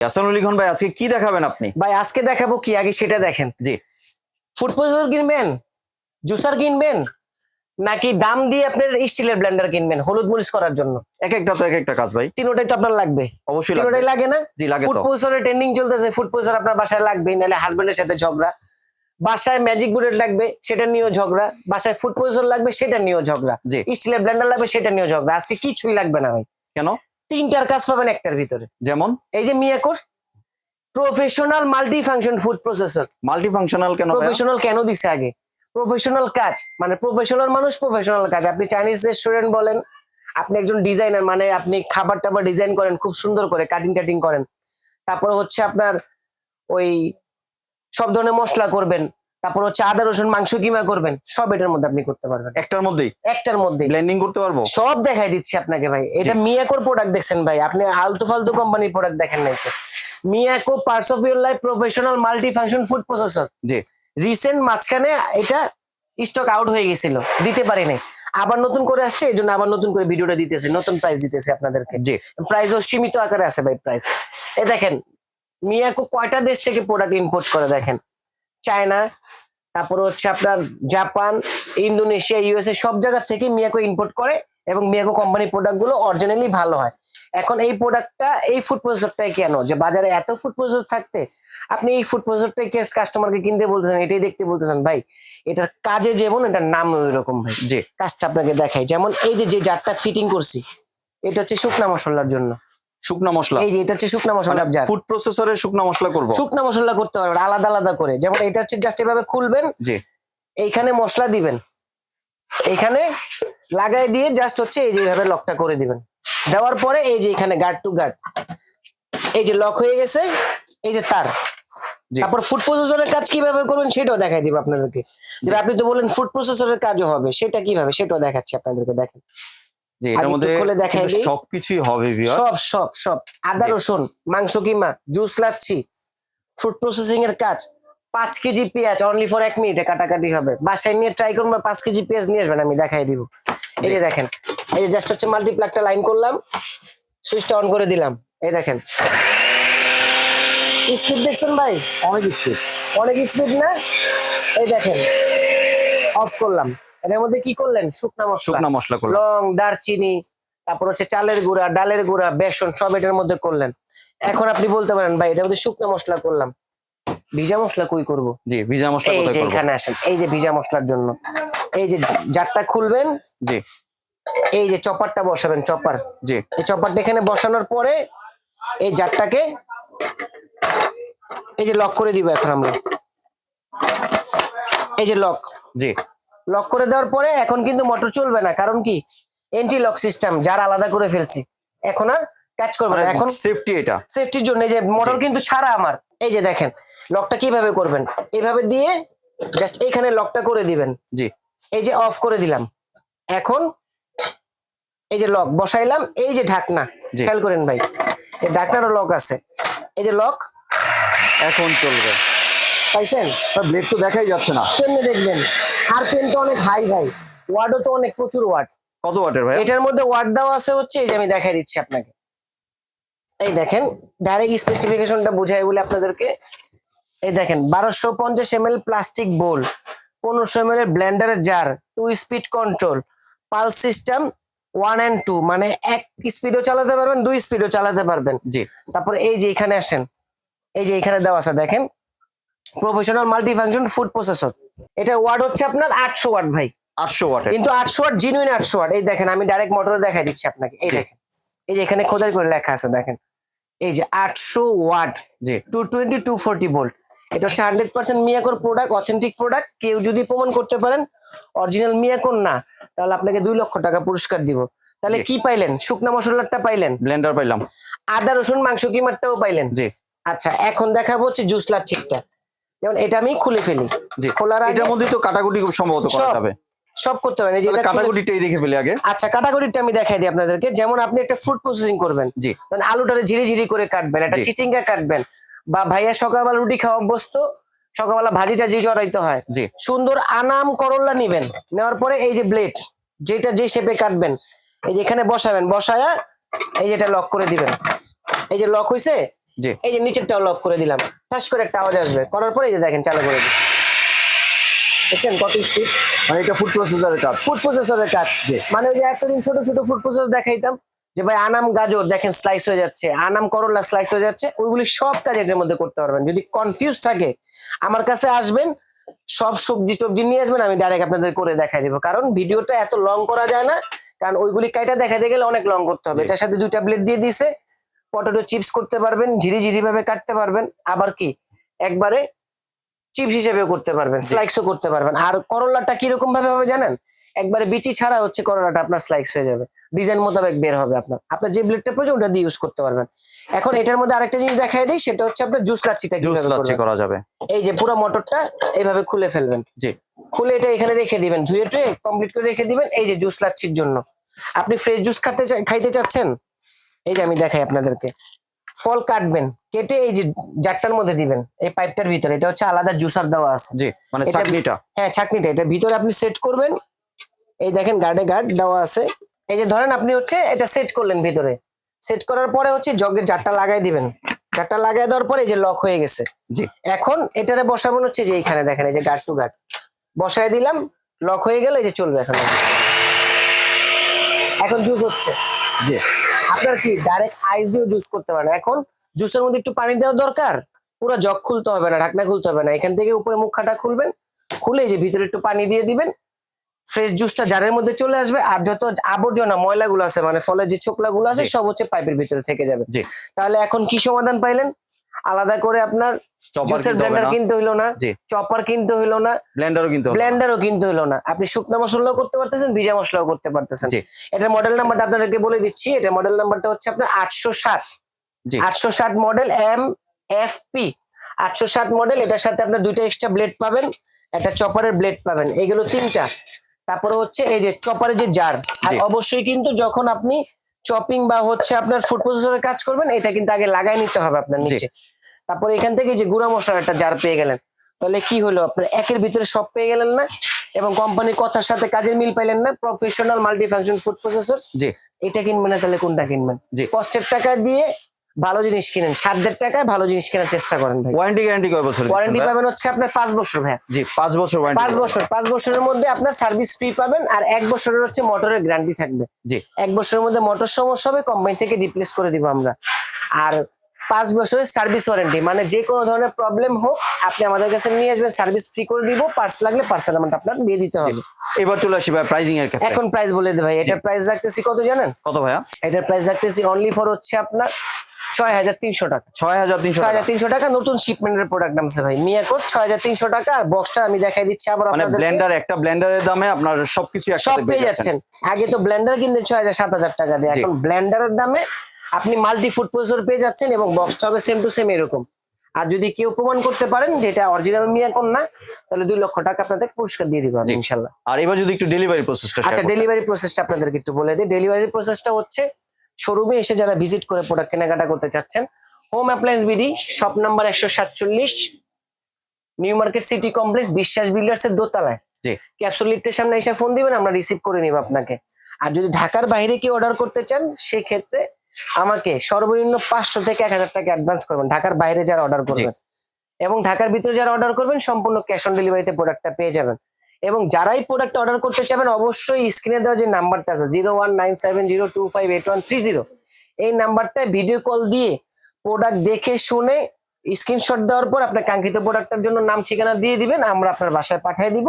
হাসানুল খান ভাই আজকে কি দেখাবেন আপনি? ভাই আজকে দেখাবো কি? আগে সেটা দেখেন। জি। ফুড প্রসেসর কিনবেন? জুসার কিনবেন? নাকি দাম দিয়ে আপনার স্টিলের ব্লেন্ডার কিনবেন হলুদ মরিচ করার জন্য? এক একটা তো এক একটা কাজ ভাই। তিনোটাই তো আপনার লাগবে। অবশ্যই। তিনোটাই লাগে না? জি, লাগে ফুড। প্রসেসরের ট্রেন্ডিং চলতেছে ফুড প্রসেসর আপনার বাসায় লাগবে নাহলে হাজবেন্ডের সাথে ঝগড়া। বাসায় ম্যাজিক বুলেট লাগবে সেটা নিয়েও ঝগড়া। বাসায় ফুড প্রসেসর লাগবে সেটা নিয়েও ঝগড়া। জি। স্টিলের ব্লেন্ডার লাগবে সেটা নিয়েও ঝগড়া। আজকে কিছুই লাগবে না ভাই। কেন? তিনটার কাজ পাবেন একটার ভিতরে। যেমন? এই যে মিয়াকোর professional multi function food processor multi functional কেন প্রফেশনাল কেন দিছে আগে? প্রফেশনাল কাজ মানে প্রফেশনাল মানুষ প্রফেশনাল কাজ। আপনি চাইনিজ রেস্টুরেন্ট বলেন আপনি একজন ডিজাইনার মানে আপনি খাবার টাবার ডিজাইন করেন খুব সুন্দর করে কাটিং টাটিং করেন। তারপর হচ্ছে আপনার ওই সব ধরনের মশলা করবেন তারপর হচ্ছে আদা রসুন মাংস কিমা করবেন সব এটার মধ্যে আপনি করতে পারবেন। একটার মধ্যেই? একটার মধ্যে ব্লেন্ডিং করতে পারব? সব দেখাই দিচ্ছি আপনাকে ভাই। এটা মিয়াকোর প্রোডাক্ট দেখছেন ভাই। আপনি আলতু ফালতু কোম্পানির প্রোডাক্ট দেখেন না Miyako parts of your life professional multi function food processor G. Recent মাঝখানে এটা স্টক আউট হয়ে গেছিল। দিতে পারি নাই। আবার নতুন করে আসছে এই জন্য আবার নতুন করে ভিডিওটা দিতেছে নতুন প্রাইস দিতেছে আপনাদেরকে। জি। প্রাইসও সীমিত আকারে আছে ভাই প্রাইস এ দেখেন মিয়াকো কয়টা দেশ থেকে প্রোডাক্ট ইম্পোর্ট করে দেখেন? চায়না তারপর হচ্ছে আপনার জাপান ইন্দোনেশিয়া ইউএসএ সব জায়গা থেকে মিয়াকো ইম্পোর্ট করে এবং মিয়াকো কোম্পানির প্রোডাক্টগুলো অরিজিনালি ভালো হয়। এখন এই প্রোডাক্টটা এই ফুড প্রসেসরটাই কেন? যে বাজারে এত ফুড প্রসেসর থাকতে আপনি এই ফুড প্রসেসরটাই কাস্টমারকে কিনতে বলতেছেন এটাই দেখতে বলতেছেন ভাই এটার কাজে যেমন এটার নাম ওই রকম ভাই। জি। কাজটা আপনাকে দেখাই যেমন এই যে যে জারটা ফিটিং করছি এটা হচ্ছে শুকনা মশলার জন্য। শুকনা মশলা। এই যে এটা হচ্ছে শুকনা মশলার জার ফুড প্রসেসরে শুকনা মশলা করব। শুকনা মশলা করতে পারবেন আলাদা আলাদা করে। যেমন এটা হচ্ছে জাস্ট এভাবে খুলবেন জি। এইখানে মশলা দিবেন। এইখানে লাগাই দিয়ে জাস্ট হচ্ছে এই যে এইভাবে লকটা করে দিবেন। দেওয়ার পরে এই যে এখানে গার্ড টু গার্ড এই যে লক হয়ে গেছে এই যে তার। তারপর ফুড প্রসেসরের কাজ কীভাবে করবেন সেটাও দেখাই দিব আপনাদেরকে। আপনি তো বলেন ফুড প্রসেসরের কাজও হবে সেটা কীভাবে সেটাও দেখাচ্ছি আপনাদেরকে দেখেন। আর এটার মধ্যে সবকিছুই হবে সব সব সব। আদা রসুন মাংস কিমা জুস লাচ্ছি ফুড প্রসেসিং এর কাজ। পাঁচ কেজি পেঁয়াজ অনলি ফর এক মিনিটে কাটাকাটি হবে। বাসায় নিয়ে ট্রাই করুন বা পাঁচ কেজি পেঁয়াজ নিয়ে আসবেন আমি দেখাই দিব। এই যে দেখেন এই যে জাস্ট হচ্ছে মাল্টিপ্লাগটা লাইন করলাম সুইচটা অন করে দিলাম। এই দেখেন। স্পিড দেখছেন ভাই? অনেক স্পিড অনেক স্পিড না? এই দেখেন অফ করলাম। এর মধ্যে কি করলেন? শুকনা মশলা। শুকনা মশলা করলাম। লং দারচিনি তারপর হচ্ছে চালের গুঁড়া ডালের গুঁড়া বেসন সব এটার মধ্যে করলেন। এখন আপনি বলতে পারেন ভাই এটার মধ্যে শুকনা মশলা করলাম। ভিজা মশলা কই করব? জি ভিজা মশলা এই কোথায় করব? এখানে আসেন এই যে ভিজা মশলার জন্য। এই যে জারটা খুলবেন জি। এই যে চপারটা বসাবেন চপার। জি। এই চপারটা এখানে বসানোর পরে এই জারটাকে এই যে লক করে দিব এখন আমরা। এই যে লক। জি। লক করে দেওয়ার পরে এখন কিন্তু মোটর চলবে না। কারণ কি? এন্টি লক সিস্টেম যার আলাদা করে ফেলছি। এখন আর কাজ করবে না। এখন সেফটি এটা। সেফটির জন্য যে মোটর কিন্তু ছাড়া আমার। এই যে দেখেন লকটা কীভাবে করবেন? এইভাবে দিয়ে জাস্ট এইখানে লকটা করে দিবেন। জি। এই যে অফ করে দিলাম। এখন এই যে লক বসাইলাম। এই যে ঢাকনা। খেয়াল করেন ভাই। এই ঢাকনারও লক আছে। এই যে লক এখন চলবে। পাইছেন? ব্লেড তো দেখাই যাচ্ছে না। পেনে দেখবেন? আর পেনটা অনেক হাই ভাই। ওয়ার্ডও তো অনেক প্রচুর ওয়ার্ড কত ওয়াটের ভাই? এটার মধ্যে ওয়ার্ড দেওয়া আছে হচ্ছে এই যে আমি দেখাই দিচ্ছি আপনাকে। এই দেখেন ডাইরেক্ট স্পেসিফিকেশনটা বুঝাই বলে আপনাদেরকে। এই দেখেন বারোশো পঞ্চাশ এম প্লাস্টিক বোল পনেরোশো M L ব্লেন্ডারের jar two speed control pulse system one and two মানে এক স্পিডও চালাতে পারবেন দুই স্পিডও চালাতে পারবেন। জি। তারপর এই যে এখানে আসেন এই যে এখানে দেওয়া আছে দেখেন। Professional multi function food processor এটার ওয়ার্ড হচ্ছে আপনার আটশো ওয়াট ভাই। আটশো ওয়াটের কিন্তু আটশো ওয়াট জিনুইন আটশো ওয়াট। এই দেখেন আমি ডাইরেক্ট মোটরে দেখাই দিচ্ছি আপনাকে। এই দেখেন এই যে এখানে খোদাই করে লেখা আছে দেখেন। এই যে আটশো ওয়াট জি। Two twenty two forty volt এটা হচ্ছে হান্ড্রেড পার্সেন্ট মিয়াকোর প্রোডাক্ট অথেন্টিক প্রোডাক্ট কেউ যদি প্রমাণ করতে পারেন অরিজিনাল মিয়াকোর না তাহলে আপনাকে দুই লক্ষ টাকা পুরস্কার দিব। তাহলে কি পাইলেন? শুকনা মশলাটা পাইলেন? ব্লেন্ডার পাইলাম। আদা রসুন মাংস কিমারটাও পাইলেন? জি। আচ্ছা এখন দেখাবো হচ্ছে জুস লাচ্ছিটা যেমন এটা আমি খুলে ফেলি। খোলার এটার মধ্যে তো কাটাকুটি খুব সম্ভবত করা। যাবে। সব করতে পারেন। এই যে কাটাকুটিটাই দেখে ফেলি আগে। আচ্ছা কাটাকুটিটা আমি দেখাই দিই আপনাদেরকে। যেমন আপনি একটা ফুড প্রসেসিং করবেন। জি। মানে আলুটারে ঝিরি ঝিরি করে কাটবেন একটা চিচিঙ্গা কাটবেন বা ভাইয়া সকালবেলা রুটি খাওয়া অভ্যস্ত সকালবেলা ভাজি টাজি জড়াইতে হয়। জি। সুন্দর আনাম করল্লা নিবেন। নেওয়ার পরে এই যে ব্লেড যেটা যে শেপে কাটবেন এই যে এখানে বসাবেন বসায়া এই যে এটা লক করে দিবেন। এই যে লক হইছে জি। এই যে নিচেরটাও লক করে দিলাম। ঠাস করে একটা আওয়াজ আসবে। করার পরে এই যে দেখেন চালু করে দিই দেখছেন কত স্পিড মানে এটা ফুড প্রসেসরের কাজ। ফুড প্রসেসরের কাজ। মানে ওই যে এতদিন ছোট ছোট ফুড প্রসেসর দেখাইতাম যে ভাই আনাম গাজর দেখেন স্লাইস হয়ে যাচ্ছে আনাম করলা স্লাইস হয়ে যাচ্ছে ওইগুলি সব কাজ এটার মধ্যে করতে পারবেন। যদি কনফিউজ থাকে আমার কাছে আসবেন সব সবজি টবজি নিয়ে আসবেন আমি ডাইরেক্ট আপনাদের করে দেখাই দেবো। কারণ ভিডিওটা এত লং করা যায় না কারণ ওইগুলি কাইটা দেখাতে গেলে অনেক লং করতে হবে। এটার সাথে দুই ট্যাবলেট দিয়ে দিছে পটেটো চিপস করতে পারবেন ঝিরি ঝিরি ভাবে কাটতে পারবেন আবার কি? একবারে চিপস হিসেবেও করতে পারবেন স্লাইসও করতে পারবেন। আর করলাটা কীরকম ভাবে হবে জানেন? একবারে বিচি ছাড়া হচ্ছে করলাটা আপনার স্লাইস হয়ে যাবে। ডিজাইন মোতাবেক বের হবে আপনার। আপনার যে ব্লেডটা প্রয়োজন ওটা দিয়ে ইউজ করতে পারবেন। এখন এটার মধ্যে আরেকটা জিনিস দেখাই দিই সেটা হচ্ছে আপনার জুস লাচ্ছিটা জুস লাচ্ছি। করা যাবে। এই যে পুরো মোটরটা এইভাবে খুলে ফেলবেন। জি। খুলে এটা এখানে রেখে দিবেন ধুয়ে টুয়ে কমপ্লিট করে রেখে দিবেন এই যে জুস লাচ্ছির জন্য। আপনি ফ্রেশ জুস খাতে খাইতে চাচ্ছেন? এই যে আমি দেখাই আপনাদেরকে। ফল কাটবেন কেটে এই যে জারটার মধ্যে দিবেন এই পাইপটার ভিতরে এটা হচ্ছে আলাদা জুসার দেওয়া আছে। জি মানে চাটনিটা হ্যাঁ ছাকনিটা এটা ভিতরে আপনি সেট করবেন। এই দেখেন গার্ডে গার্ড দেওয়া আছে। এই যে ধরেন আপনি হচ্ছে এটা সেট করলেন ভিতরে। সেট করার পরে হচ্ছে জগের জারটা লাগাই দিবেন। জারটা লাগাই দেওয়ার পরে এই যে লক হয়ে গেছে। জি। এখন এটারে বসাবেন হচ্ছে যে এইখানে দেখেন এই যে গার্ড টু গার্ড। বসাই দিলাম লক হয়ে গেলে এই যে চলবে এখন। এখন জুস হচ্ছে। জি আপনার কি ডাইরেক্ট আইস দিয়ে জুস করতে পারেন? এখন জুসের মধ্যে একটু পানি দেওয়া দরকার পুরো জগ খুলতে হবে না ঢাকনা খুলতে হবে না। এখান থেকে উপরে মুখাটা খুলবেন খুলে যে ভিতরে একটু পানি দিয়ে দিবেন। ফ্রেশ জুসটা জারের মধ্যে চলে আসবে আর যত আবর্জনা ময়লাগুলো আছে মানে ফলের যে ছোকলাগুলো আছে সব হচ্ছে পাইপের ভিতরে থেকে যাবে। জি। তাহলে এখন কি সমাধান পাইলেন? আলাদা করে আপনার চপার জুসের ব্লেন্ডার কিনতে হইল না চপার কিনতে হইল না ব্লেন্ডারও কিন্তু। ব্লেন্ডারও কিনতে হইল না। আপনি শুকনো মশলাও করতে পারতেছেন ভিজা মশলাও করতে পারতেছেন। জি। এটার মডেল নাম্বারটা আপনাদেরকে বলে দিচ্ছি এটা মডেল নাম্বারটা হচ্ছে আপনার আটশো ষাট। আটশো ষাট মডেল এম এফ পি আটশো ষাট মডেল এটার সাথে আপনার দুইটা এক্সট্রা ব্লেড পাবেন একটা চপারের ব্লেড পাবেন। এগুলো তিনটা। তারপরে হচ্ছে এই যে চপারের যে জার আর অবশ্যই কিন্তু যখন আপনি চপিং বা হচ্ছে আপনার ফুড প্রসেসরের কাজ করবেন এটা কিন্তু আগে লাগাই নিতে হবে আপনার। নিচে তারপরে এখান থেকে যে গুঁড়া মশলাটা একটা জার পেয়ে গেলেন তাহলে কি হলো আপনার একের ভিতরে সব পেয়ে গেলেন না এবং কোম্পানির কথার সাথে কাজের মিল পাইলেন না প্রফেশনাল মাল্টিফাংশন ফুড প্রসেসর জি এটা কিনবেন না তাহলে কোনটা কিনবেন জি। কষ্টের টাকা দিয়ে ভালো জিনিস কিনেন সাধ্যের টাকায় ভালো জিনিস কেনার চেষ্টা করেন ভাই। ওয়ারেন্টি গ্যারান্টি কয় বছর ওয়ারেন্টি পাবেন হচ্ছে আপনার পাঁচ বছর ভাই জি পাঁচ বছর ওয়ারেন্টি পাঁচ বছর পাঁচ বছরের মধ্যে আপনার সার্ভিস ফ্রি পাবেন আর এক বছরের হচ্ছে মোটরের গ্যারান্টি থাকবে। জি। এক বছরের মধ্যে মোটর সমস্যা হবে কোম্পানি থেকে রিপ্লেস করে দিব আমরা। আর পাঁচ বছরের সার্ভিস ওয়ারেন্টি মানে যে কোনো ধরনের প্রবলেম হোক আপনি আমাদের কাছে নিয়ে আসবেন সার্ভিস ফ্রি করে দিব পার্স লাগলে পার্সেল অ্যামাউন্ট আপনার দিয়ে দিতে হবে। এবার চলে আসি ভাই প্রাইজিং এর ক্ষেত্রে। এখন প্রাইস বলে দে ভাই এটার প্রাইস রাখতেছি কত জানেন? কত ভাইয়া? এটার প্রাইস রাখতেছি অনলি ফর হচ্ছে আপনার ছয় হাজার তিনশো টাকা। ছয় হাজার তিনশো হাজার তিনশো টাকা নতুন শিপমেন্টের প্রোডাক্ট নামছে ভাই। মিয়া কোড ছয় হাজার তিনশো টাকা আর বক্সটা আমি দেখাই দিচ্ছি আবার মানে ব্লেন্ডার একটা ব্লেন্ডারের দামে আপনার সবকিছু সব পেয়ে যাচ্ছেন। আগে তো ব্লেন্ডার কিনতে ছয় হাজার সাত হাজার টাকা দিয়ে। এখন ব্লেন্ডারের দামে আপনি মাল্টি ফুড প্রসেসর পেয়ে যাচ্ছেন এবং বক্সটা হবে সেম টু সেম এরকম। আর যদি কেউ প্রমাণ করতে পারেন যেটা অরিজিনাল মিয়াকন না তাহলে দুই লক্ষ টাকা আপনাদের পুরস্কার দিয়ে দিবেন জি। ইনশাল্লাহ আর এবার যদি একটু ডেলিভারি প্রসেসটা আচ্ছা ডেলিভারি প্রসেসটা আপনাদেরকে একটু বলে দিই। ডেলিভারি প্রসেসটা হচ্ছে শোরুমে এসে যারা ভিজিট করে প্রোডাক্ট কেনাকাটা করতে চাচ্ছেন home appliance BD shop number একশো সাতচল্লিশ new market city complex Biswas builders এর দোতলায়। ক্যাপসুল লিফটের সামনে এসে ফোন দিবেন আমরা রিসিভ করে নিব আপনাকে। আর যদি ঢাকার বাইরে কি অর্ডার করতে চান সেক্ষেত্রে আমাকে সর্বনিম্ন পাঁচশো থেকে এক হাজার টাকা অ্যাডভান্স করবেন ঢাকার বাইরে যারা অর্ডার করবেন। এবং ঢাকার ভিতরে যারা অর্ডার করবেন সম্পূর্ণ ক্যাশ অন ডেলিভারিতে প্রোডাক্টটা পেয়ে যাবেন। এবং যারাই প্রোডাক্ট অর্ডার করতে চাবেন অবশ্যই স্ক্রিনে দেওয়া যে নাম্বারটা আছে zero one nine seven zero two five eight one three zero এই নাম্বারটায় ভিডিও কল দিয়ে প্রোডাক্ট দেখে শুনে স্ক্রিনশট দেওয়ার পর আপনার কাঙ্ক্ষিত প্রোডাক্টের জন্য নাম, ঠিকানা দিয়ে দিবেন, আমরা আপনার বাসায় পাঠিয়ে দিব।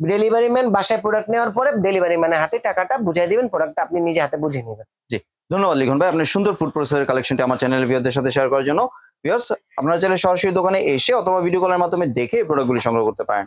ডেলিভারি ম্যান বাসায় প্রোডাক্ট নেওয়ার পরে ডেলিভারি ম্যানের হাতে টাকাটা বুঝিয়ে দিবেন প্রোডাক্টটা আপনি নিজে হাতে বুঝে নেবেন। জি, ধন্যবাদ লিখন ভাই। আপনার সুন্দর ফুড প্রসেসের কালেকশনটি আমার চ্যানেল ভিউয়ারদের সাথে শেয়ার করার জন্য। ভিউয়ার্স আপনারা চাইলে সরাসরি দোকানে এসে অথবা ভিডিও কলের মাধ্যমে দেখে প্রোডাক্টগুলি সংগ্রহ করতে পারেন।